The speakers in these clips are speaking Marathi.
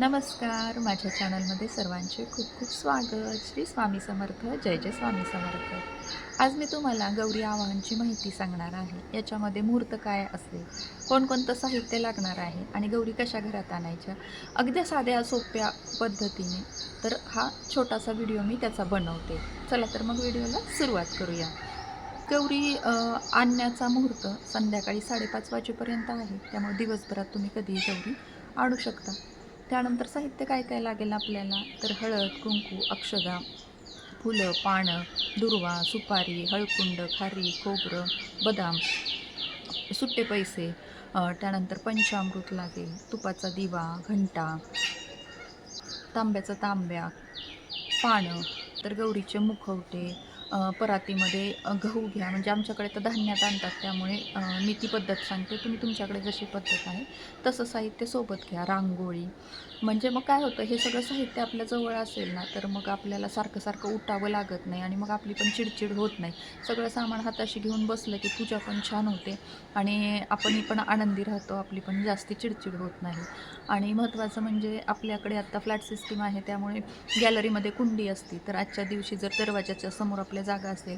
नमस्कार. माझ्या चॅनलमध्ये सर्वांचे खूप खूप स्वागत. श्री स्वामी समर्थ. जय जय स्वामी समर्थ. आज मी तुम्हाला गौरी आवाहनची माहिती सांगणार आहे. याच्यामध्ये मुहूर्त काय असेल कोणकोणतं साहित्य लागणार आहे आणि गौरी कशा घरात आणायच्या अगदी साध्या सोप्या पद्धतीने. तर हा छोटासा व्हिडिओ मी त्याचा बनवते. चला तर मग व्हिडिओला सुरुवात करूया. गौरी आणण्याचा मुहूर्त संध्याकाळी साडेपाच वाजेपर्यंत आहे. त्यामुळे दिवसभरात तुम्ही कधीही गौरी आणू शकता. त्यानंतर साहित्य काय काय लागेल आपल्याला? तर हळद कुंकू अक्षदा फुलं पानं दुर्वा सुपारी हळकुंड खारी खोबरं बदाम सुट्टे पैसे त्यानंतर पंचामृत लागेल तुपाचा दिवा घंटा तांब्याचा तांब्या पानं तर गौरीचे मुखवटे परातीमध्ये गहू घ्या. म्हणजे आमच्याकडे तर धान्यात आणतात त्यामुळे मी ती पद्धत सांगते. तुम्ही तुमच्याकडे जशी पद्धत आहे तसं साहित्य सोबत घ्या. रांगोळी. म्हणजे मग काय होतं हे सगळं साहित्य आपल्या जवळ असेल ना तर मग आपल्याला सारखं सारखं उठावं लागत नाही आणि मग आपली पण चिडचिड होत नाही. सगळं सामान हाताशी घेऊन बसलं की पूजा पण छान होते आणि आपण पण आनंदी राहतो आपली पण जास्ती चिडचिड होत नाही. आणि महत्त्वाचं म्हणजे आपल्याकडे आत्ता फ्लॅट सिस्टीम आहे त्यामुळे गॅलरीमध्ये कुंडी असती. तर आजच्या दिवशी जर दरवाजाच्या समोर आपल्या जागा असेल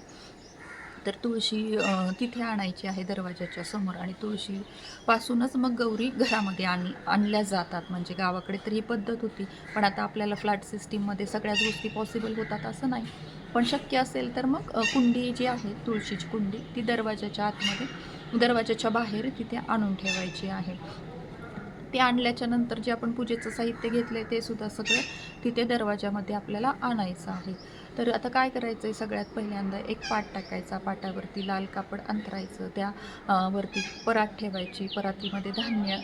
तर तुळशी तिथे आणायची आहे दरवाजाच्या समोर. आणि तुळशीपासूनच मग गौरी घरामध्ये आण आणल्या जातात. म्हणजे गावाकडे तर ही पद्धत होती. पण आता आपल्याला फ्लॅट सिस्टीममध्ये सगळ्याच गोष्टी पॉसिबल होतात असं नाही. पण शक्य असेल तर मग कुंडी जी आहे तुळशीची कुंडी ती दरवाजाच्या आतमध्ये दरवाजाच्या बाहेर तिथे आणून ठेवायची आहे. ते आणल्याच्या नंतर जे आपण पूजेचं साहित्य घेतलं आहे ते सुद्धा सगळं तिथे दरवाजामध्ये आपल्याला आणायचं आहे. तर आता काय करायचं आहे सगळ्यात पहिल्यांदा? एक पाट टाकायचा पाटावरती लाल कापड अंतरायचं. त्या वरती परात ठेवायची. परातीमध्ये धान्य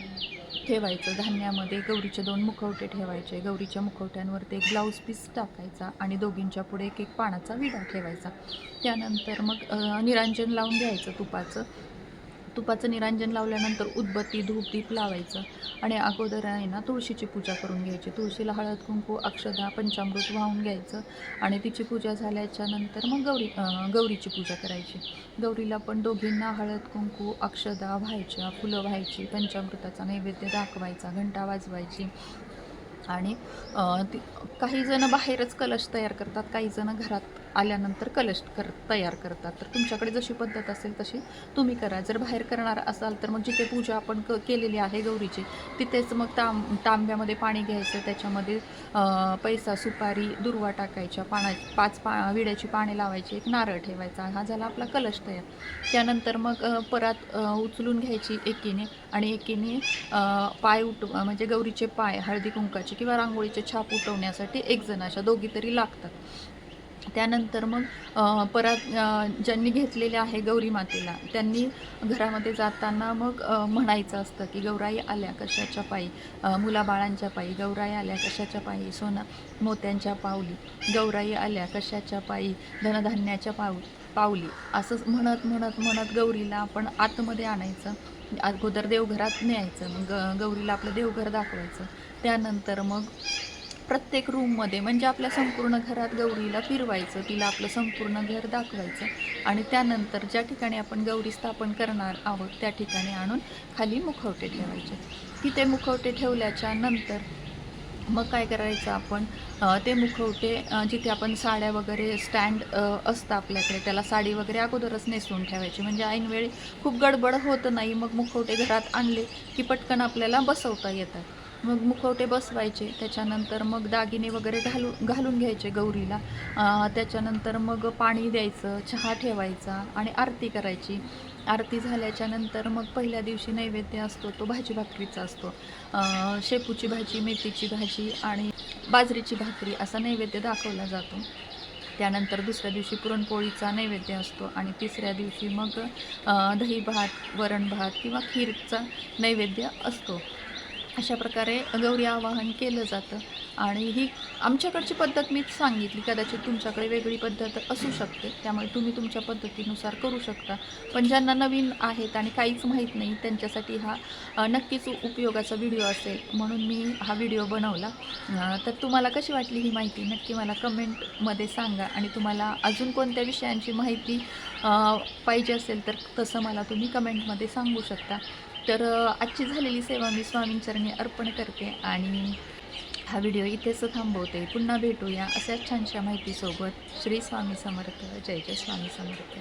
ठेवायचं. धान्यामध्ये गौरीचे दोन मुखवटे ठेवायचे. गौरीच्या मुखवट्यांवरती एक ब्लाऊज पीस टाकायचा आणि दोघींच्या पुढे एक एक पानाचा विडा ठेवायचा. त्यानंतर मग निरांजन लावून घ्यायचं तुपाचं. तुपाचं निरांजन लावल्यानंतर उदबत्ती धूप दीप लावायचं. आणि अगोदर आहे ना तुळशीची पूजा करून घ्यायची. तुळशीला हळद कुंकू अक्षदा पंचामृत वाहून घ्यायचं. आणि तिची पूजा झाल्याच्यानंतर मग गौरी गौरीची पूजा करायची. गौरीला पण दोघींना हळद कुंकू अक्षदा व्हायच्या फुलं व्हायची पंचामृताचा नैवेद्य दाखवायचा घंटा वाजवायची. आणि ती काही जणं बाहेरच कलश तयार करतात काही जणं घरात आल्यानंतर कलश कर तयार करतात. तर तुमच्याकडे जशी पद्धत असेल तशी तुम्ही करा. जर बाहेर करणार असाल तर मग जिथे पूजा आपण क केलेली आहे गौरीची तिथेच मग तांब तांब्यामध्ये पाणी घ्यायचं. त्याच्यामध्ये पैसा सुपारी दुर्वा टाकायच्या पाना पाच पा विड्याची पाने लावायची एक नारळ ठेवायचा. हा झाला आपला कलश तयार. त्यानंतर मग परत उचलून घ्यायची एकीने आणि एकीने पाय उठ म्हणजे गौरीचे पाय हळदी कुंकाचे किंवा रांगोळीचे छाप उठवण्यासाठी एक जण अशा दोघी तरी लागतात. त्यानंतर मग परत ज्यांनी घेतलेले आहे गौरी मातेला त्यांनी घरामध्ये जाताना मग म्हणायचं असतं की गौराई आल्या कशाच्या पायी? मुलाबाळांच्या पायी गौराई आल्या कशाच्या पायी? सोना मोत्यांच्या पावली गौराई आल्या कशाच्या पायी? धनधान्याच्या पाऊ पावली असंच म्हणत म्हणत म्हणत गौरीला आपण आतमध्ये आणायचं. अगोदर देवघरात न्यायचं मग ग- गौरीला आपलं देवघर दाखवायचं. त्यानंतर मग प्रत्येक रूममध्ये म्हणजे आपल्या संपूर्ण घरात गौरीला फिरवायचं तिला आपलं संपूर्ण घर दाखवायचं आणि त्यानंतर ज्या ठिकाणी आपण गौरी स्थापन करणार आहोत त्या ठिकाणी आणून खाली मुखवटे ठेवायचे. तिथे मुखवटे ठेवल्याच्या नंतर मग काय करायचं आपण? ते मुखवटे जिथे आपण साड्या वगैरे स्टँड असतं आपल्याकडे त्याला साडी वगैरे अगोदरच नेसून ठेवायची. म्हणजे ऐनवेळी खूप गडबड होत नाही मग मुखवटे घरात आणले की पटकन आपल्याला बसवता येतात. मग मुखवटे बसवायचे त्याच्यानंतर मग दागिने वगैरे घालून घालून घ्यायचे गौरीला. त्याच्यानंतर मग पाणी द्यायचं चहा ठेवायचा आणि आरती करायची. आरती झाल्याच्यानंतर मग पहिल्या दिवशी नैवेद्य असतो तो भाजी भाकरीचा असतो. शेपूची भाजी मेथीची भाजी आणि बाजरीची भाकरी असा नैवेद्य दाखवला जातो. त्यानंतर दुसऱ्या दिवशी पुरणपोळीचा नैवेद्य असतो आणि तिसऱ्या दिवशी मग दही भात वरण भात किंवा खीरचा नैवेद्य असतो. अशा प्रकारे गौरी आवाहन केलं जातं. आणि ही आमच्याकडची पद्धत मीच सांगितली. कदाचित तुमच्याकडे वेगळी पद्धत असू शकते. त्यामुळे तुम्ही तुमच्या पद्धतीनुसार करू शकता. पण ज्यांना नवीन आहेत आणि काहीच माहीत नाही त्यांच्यासाठी हा नक्कीच उपयोगाचा व्हिडिओ असेल. म्हणून मी हा व्हिडिओ बनवला. तर तुम्हाला कशी वाटली ही माहिती? नक्की मला कमेंटमध्ये सांगा. आणि तुम्हाला अजून कोणत्या विषयांची माहिती पाहिजे असेल तर तसं मला तुम्ही कमेंटमध्ये सांगू शकता. तर आजची झालेली सेवा मी स्वामींचरणी अर्पण करते आणि हा व्हिडिओ इथेच थांबवते. पुन्हा भेटूया अशाच छानशा माहितीसोबत. श्री स्वामी समर्थ. जय जय स्वामी समर्थ.